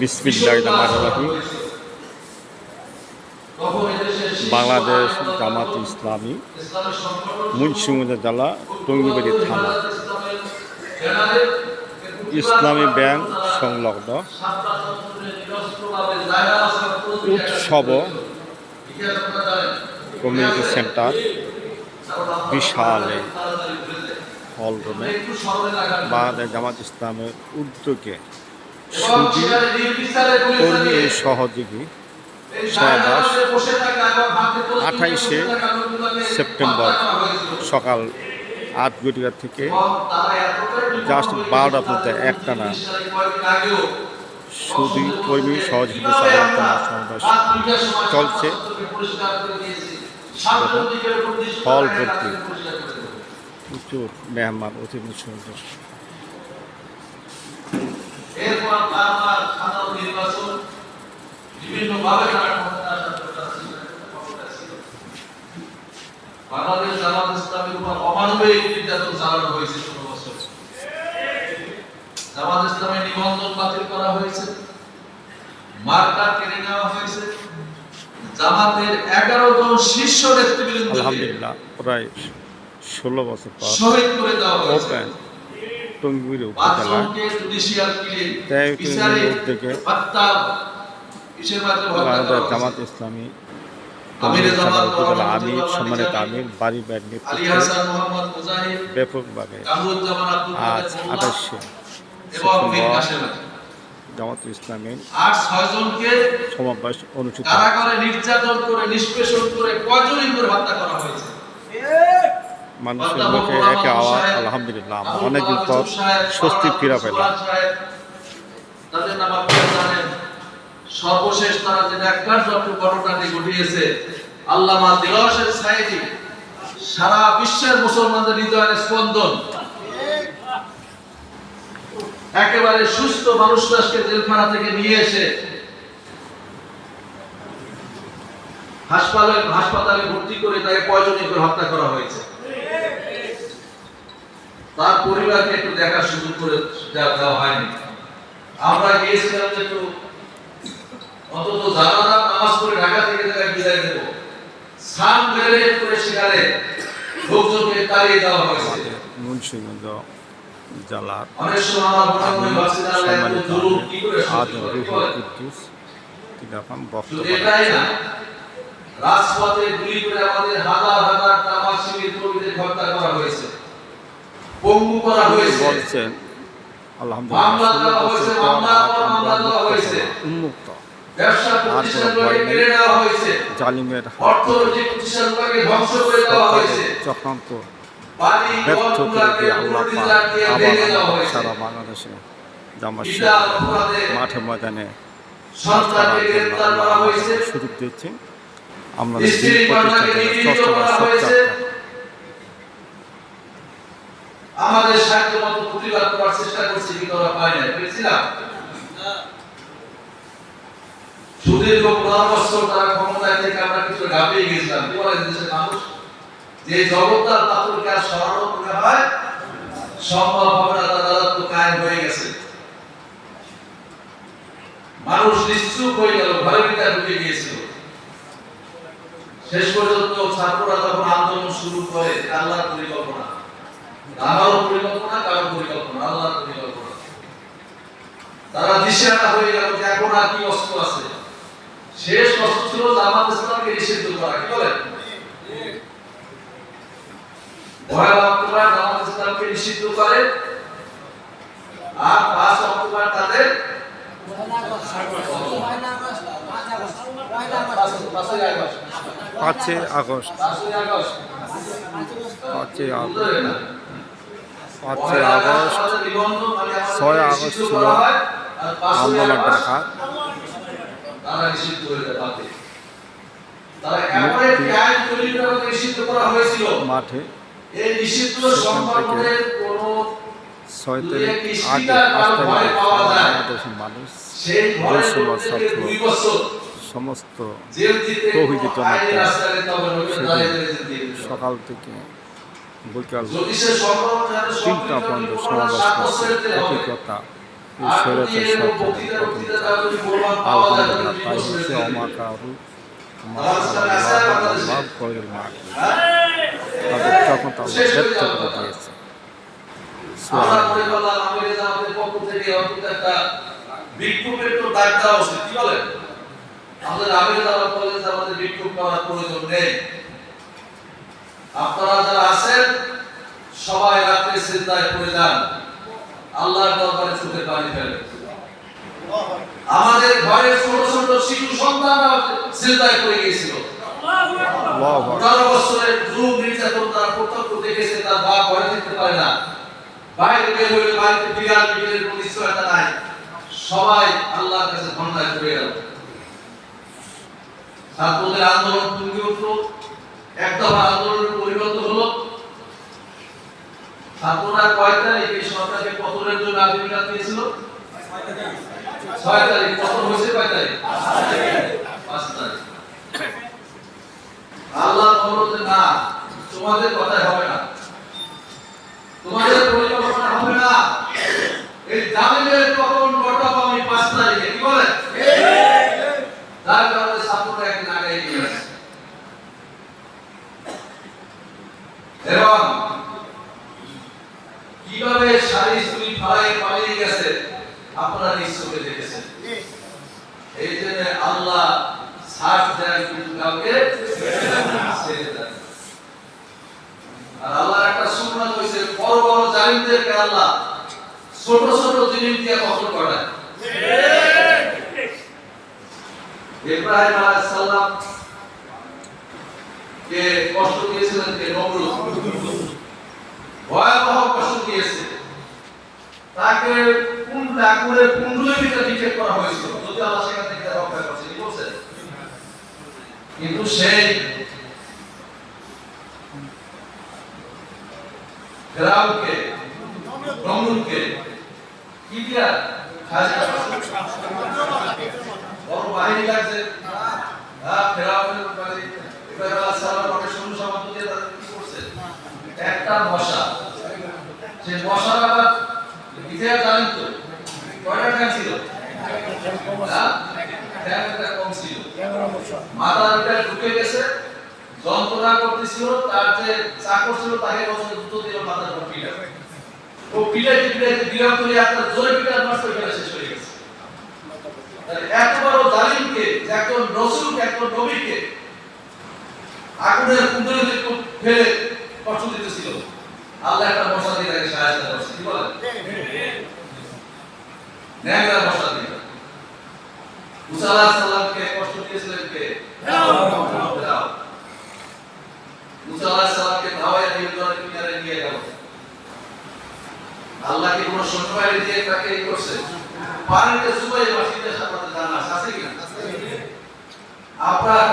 বিসমিল্লাহ রহমান রহিম। বাংলাদেশ জামাত ইসলামী, মুন্সিগঞ্জ জেলা, টঙ্গিবাড়ি থানা। ইসলামী ব্যাংক সংলগ্ন উৎসব কমিউনিটি সেন্টার, বিশাল হল রুমে। বাংলাদেশ জামাত ইসলামের উদ্যোগে সহযোগী আঠাইশে সেপ্টেম্বর সকাল আট ঘটিকা থেকে জাস্ট বারোটা পর্যন্ত একটানা সুদী কর্মী সহযোগী সমাবেশ চলছে। হল ভর্তি প্রচুর মেহমান সুন্দর এরপর বারবার সাধারণ নির্বাচন বিভিন্নভাবে তারা ক্ষমতা। বাংলাদেশ জামাত ইসলামের উপর অমানবিক নির্যাতন চালানো হয়েছে ষোলো বছর। জামাত ইসলামের নিবন্ধন বাতিল করা হয়েছে। মার্কা কেড়ে নেওয়া হয়েছে। জামাতের এগারো জন শীর্ষ নেতৃবৃন্দ আলহামদুলিল্লাহ প্রায় ষোলো বছর শহীদ করে দেওয়া হয়েছে। টঙ্গির উদ্যোগে করা জামাত ইসলামী উপজেলা আমির সম্মানিত আমির বাড়ি ব্যাগ ব্যাপকভাবে আজ আঠাশে। জামাত ইসলামের আর ছয়জনকে সমাবেশ অনুষ্ঠিত। কারাগারে নির্যাতন করে নিষ্পেষণ করে কয়জনই করে হত্যা করা হয়েছে। মানুষের মুখে একে আওয়াজ আলহামদুলিল্লাহ, অনেকদিন পর স্বস্তি ফিরা পেলাম। একেবারে সুস্থ মানুষটাকে জেলখানা থেকে নিয়ে এসে হাসপাতালে হাসপাতালে ভর্তি করে তাকে কয়জনই করে হত্যা করা হয়েছে। তার পরিবারকে একটু দেখার সুযোগ করে দেওয়া হয়নি। আমরা গিয়েছিলাম যে একটু অন্তত জানাজা নামাজ পড়ে ঢাকা থেকে তাকে বিদায় দেব। সান বেড়ে করে সেখানে লোকজনকে তাড়িয়ে দেওয়া হয়েছে। মুন্সিগঞ্জ জেলার সম্মানিত করে আদম রুহুল কুদ্দুস তিনি এখন বক্তব্য। রাজপথে গুলি করে আমাদের হাজার হাজার তামাক শিবির কর্মীদের হত্যা করা হয়েছে পঙ্গু করা হয়েছে। বলছেন। উন্মুক্ত। জালিমের চক্রান্ত ব্যর্থ করে দিয়ে আল্লাহ আবার সারা বাংলাদেশে জামাত মাঠে ময়দানে সুযোগ দিচ্ছে আমরা দিন কন্যাকে প্রতিষ্ঠা নিগৃহীত চেষ্টা করা করি হয়েছে। সত্যাগ্রহ। আমাদের সাধ্য মতো প্রতিবাদ করার চেষ্টা করছি, কিন্তু আমরা পাই না পেরেছিলাম? সুদীর্ঘ পনেরো বছর তারা ক্ষমতায় থেকে আমরা কিছু গাপিয়ে গেছিলাম। কি বলে দেশের মানুষ? যে পাথরকে আর সরানো মনে হয়? সম্ভব হবে না, তার হয়ে গেছে। মানুষ নিশ্চুপ হয়ে গেল, ঘরের ভিতরে ঢুকে গিয়েছিল। শেষ পর্যন্ত ছাত্ররা যখন আন্দোলন শুরু করে, আল্লাহর পরিকল্পনা। আমারও পরিকল্পনা কারও পরিকল্পনা আল্লাহর পরিকল্পনা। তারা দিশেহারা হয়ে গেল যে এখন আর কি অস্ত্র আছে। শেষ অস্ত্র ছিল জামাত ইসলামকে নিষিদ্ধ করা কি বলেন? পয়লা অক্টোবর জামাত ইসলামকে নিষিদ্ধ করে আর পাঁচ অক্টোবর তাদের পাঁচই আগস্ট। পাঁচই আগস্ট। পাঁচই আগস্ট ছয় আগস্ট ছিল আন্দোলন ডাকা মাঠে ছয় তারিখ আগে। বাংলাদেশের মানুষ সমস্ত। সকাল থেকে বৈকাল তিনটা পর্যন্ত সমাবেশ করছে যায় তাহলে আলহামদুলিল্লাহ তাই হচ্ছে। অমাকারু? লাভ করে? তাদের শেষ হয়ে ব্যর্থ করে। দিয়েছে বিক্ষোভের তো ডাক দেওয়া উচিত কি বলেন আমাদের আমিরে আমাদের বিক্ষোভ করার প্রয়োজন নেই আপনারা যারা আছেন, সবাই রাত্রে চিন্তায় পড়ে যান। আল্লাহর দরবারে চোখের পানি ফেলে আমাদের ঘরে ছোট ছোট শিশু সন্তানরা চিন্তায় পড়ে গিয়েছিল। আল্লাহু বছরের যুগ নির্যাতন তার প্রত্যক্ষ দেখেছে, তার বাপ ঘরে পারে না। বাইরে বের হইলে বাড়িতে বিড়াল কোনো নিশ্চয়তা নাই। সবাই আল্লাহর কাছে ধন্যায় করে গেল। ছাত্রদের আন্দোলন তুঙ্গে উঠল। একদফা আন্দোলনের পরিবর্তন হলো। ছাত্ররা কয় তারিখ সরকারকে পতনের জন্য আবেদন দিয়েছিল ছয় তারিখ। পতন হয়েছে কয় তারিখ? পাঁচ তারিখ। আল্লাহ বলতে না তোমাদের কথাই হবে না। তোমাদের পরিকল্পনা হবে না। এই জামিনের ঘটাবো আমি পাঁচ তারিখে। কি বলে? যার কারণে ছাত্ররা একদিন আগে এগিয়ে গেছে এবং কীভাবে সারি সুরি ফালাই পালিয়ে গেছে আপনারা দেখেছেন এই জন্য আল্লাহ দেয় কিন্তু কাউকে ছেড়ে দেয় না। আর আল্লাহর একটা সুন্নাত হইছে বড় বড় জালিমদেরকে আল্লাহ ছোট ছোট জিনিস দিয়ে কখনো করায় ইব্রাহিম আলাইহিস সালাম কে কষ্ট দিয়েছিলেন কে নমরুদ ভয়াবহ কষ্ট দিয়েছে। তাকে কুণ্ড আগুনের কুণ্ডলের ভিতরে নিক্ষেপ করা হয়েছিল। যদি আল্লাহ সেখান থেকে রক্ষা করছে, কি বলছে? কিন্তু সেই ফেরাউনকে নমরুদকে কি দিয়া বড় বাহিনী হ্যাঁ সালাম কি করছে? একটা মশা। সেই মশার ইতিহাস জানেন তো, কয়টা ঠ্যাং ছিল? হ্যাঁ? ঢুকে গেছে, যন্ত্রণা করতেছিল, তার যে চাকর ছিল পিঠা ও পিঠাইতে পিঠাইতে বিরক্ত হয়ে আপনার জোরে পিঠা নষ্ট হয়ে শেষ হয়ে গেছে। তাহলে এত বড় জালিমকে যে একজন রসুলকে, একজন নবীকে আগুনের ফেলে কষ্ট দিতেছিল। আল্লাহ একটা মশা দিয়ে তাকে করছে, কি বলেন? ন্যায় বসা দিল মুসা আলাইহিস সালামকে কষ্ট দিয়েছিলেন কে? ফেরাও মুসা আলাইহিস সালামকে ধাওয়ায় নিয়ে জলের কিনারে নিয়ে গেল। আল্লাহ কি কোনো সন্তান দিয়ে তাকে এই করছে। পানিতে সুবাই বাসিতে সাথে জানা আছে কিনা? আপনারা